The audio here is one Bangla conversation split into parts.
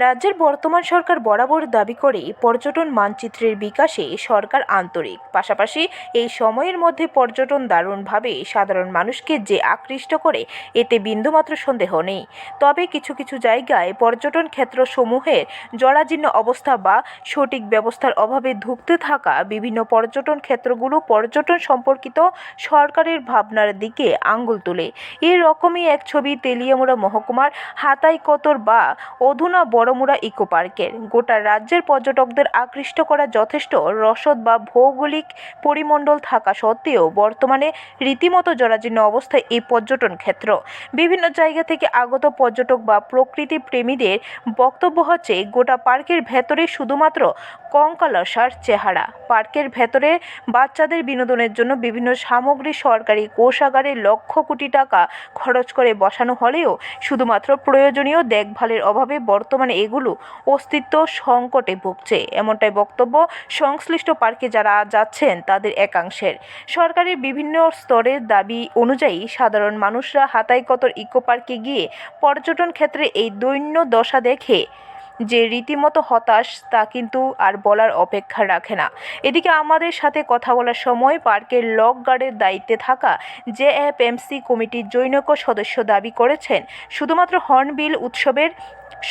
রাজ্যের বর্তমান সরকার বরাবর দাবি করে পর্যটন মানচিত্রের বিকাশে সরকার আন্তরিক। পাশাপাশি এই সময়ের মধ্যে পর্যটন দারুণভাবে সাধারণ মানুষকে যে আকৃষ্ট করে, এতে বিন্দুমাত্র সন্দেহ নেই। তবে কিছু কিছু জায়গায় পর্যটন ক্ষেত্র সমূহের জরাজীর্ণ অবস্থা বা সঠিক ব্যবস্থার অভাবে ধুঁকতে থাকা বিভিন্ন পর্যটন ক্ষেত্রগুলো পর্যটন সম্পর্কিত সরকারের ভাবনার দিকে আঙ্গুল তোলে। এরকমই এক ছবি তেলিয়ামুড়া মহকুমার হাতাইকতর বা অধুনা বড়মুড়া ইকো পার্কের। গোটা রাজ্যের পর্যটকদের আকৃষ্ট করা যথেষ্ট রসদ বা ভৌগোলিক পরিমণ্ডল থাকা সত্ত্বেও বর্তমানে রীতিমতো জরাজীর্ণ অবস্থায় এই পর্যটন ক্ষেত্র। বিভিন্ন জায়গা থেকে আগত পর্যটক বা প্রকৃতি প্রেমীদের বক্তব্য হচ্ছে, গোটা পার্কের ভেতরে শুধুমাত্র কঙ্কালসার চেহারা। পার্কের ভেতরে বাচ্চাদের বিনোদনের জন্য বিভিন্ন সামগ্রী, সরকারি কোষাগারে লক্ষ কোটি টাকা খরচ করে বসানো হলেও শুধুমাত্র প্রয়োজনীয় দেখভালের অভাবে বর্তমানে এগুলো অস্তিত্ব সংকটে ভুগছে। এমনটাই বক্তব্য সংশ্লিষ্ট পার্কে যারা যাচ্ছেন তাদের একাংশের। সরকারের বিভিন্ন স্তরের দাবি অনুযায়ী সাধারণ মানুষরা হাতাইকতর ইকো পার্কে গিয়ে পর্যটন ক্ষেত্রে এই দৈন্য দশা দেখে যে রীতিমতো হতাশ, তা কিন্তু আর বলার অপেক্ষা রাখে না। এদিকে আমাদের সাথে কথা বলার সময় পার্কের লক গার্ডের দায়িত্বে থাকা জেএফএমসি কমিটির জৈনক সদস্য দাবি করেছেন, শুধুমাত্র হর্নবিল উৎসবের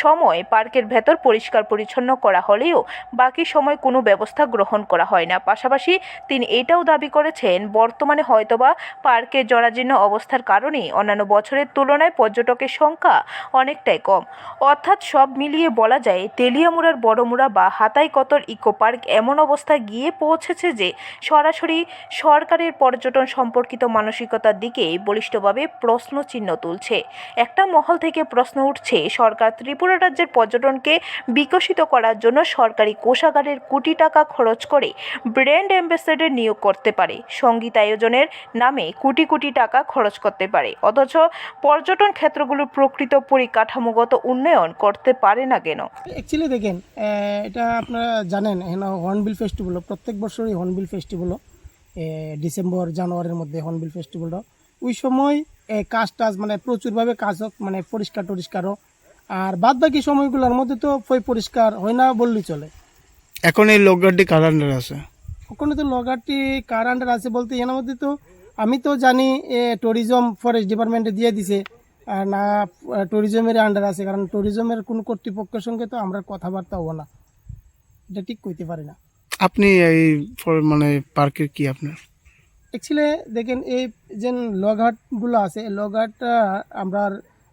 সময় পার্কের ভেতর পরিষ্কার পরিচ্ছন্ন করা হলেও বাকি সময় কোনো ব্যবস্থা গ্রহণ করা হয় না। পাশাপাশি তিনি এটাও দাবি করেছেন, বর্তমানে হয়তোবা পার্কের জরাজীর্ণ অবস্থার কারণে অন্যান্য বছরের তুলনায় পর্যটকের সংখ্যা অনেকটাই কম। অর্থাৎ সব মিলিয়ে বলা যায়, তেলিয়ামুড়ার বড়মুড়া বা হাতাইকতর ইকো পার্ক এমন অবস্থায় গিয়ে পৌঁছেছে যে সরাসরি সরকারের পর্যটন সম্পর্কিত মানসিকতার দিকে বলিষ্ঠভাবে প্রশ্নচিহ্ন তুলছে। একটা মহল থেকে প্রশ্ন উঠছে, সরকার ত্রিপুরা রাজ্যের পর্যটনকে বিকশিত করার জন্য সরকারি কোষাগারের কোটি টাকা খরচ করে ব্র্যান্ড অ্যাম্বাসেডর নিয়োগ করতে পারে। সংগীত আয়োজনের নামে কোটি কোটি টাকা খরচ করতে পারে। অথচ পর্যটন ক্ষেত্রগুলোর প্রকৃত পরিকাঠামোগত উন্নয়ন করতে পারে না কেন? অ্যাকচুয়ালি দেখেন এটা আপনারা জানেন হর্নবিল ফেস্টিভ্যাল প্রত্যেক বছরই হর্নবিল ফেস্টিভ্যাল ডিসেম্বর জানুয়ারির মধ্যে হর্নবিল ফেস্টিভ্যাল ওই সময় কাজ টাজ মানে প্রচুরভাবে কাজ হোক মানে পরিষ্কার টরিষ্কার হোক আর বাদ বাকি সময়গুলোর মধ্যে তো ফই পরিষ্কার হয় না বললেই চলে। এখন এই লোকগাড়ি কার আন্ডারে আছে? ওখানে তো লগারটি কার আন্ডার আছে বলতে এর মধ্যে তো আমি তো জানি এ ট্যুরিজম ফরেস্ট ডিপার্টমেন্টে দিয়ে দিছে। আর না ট্যুরিজমের আন্ডার আছে কারণ ট্যুরিজমের কোনো কর্তৃপক্ষের সঙ্গে তো আমরা কথাবার্তা হব না। এটা ঠিক কইতে পারি না। আপনি এই মানে পার্কের কি আপনার? অ্যাকচুয়ালি দেখেন এই যে লগহাটগুলো আছে এই লগহাটটা আমরা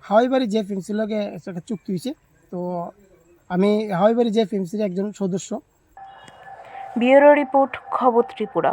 হাওয়াইবাড়ি যে ফিমসির লগে একটা চুক্তি হয়েছে তো আমি হাওয়াইবাড়ি যে ফিমসির একজন সদস্য। ব্যুরো রিপোর্ট, খবর ত্রিপুরা।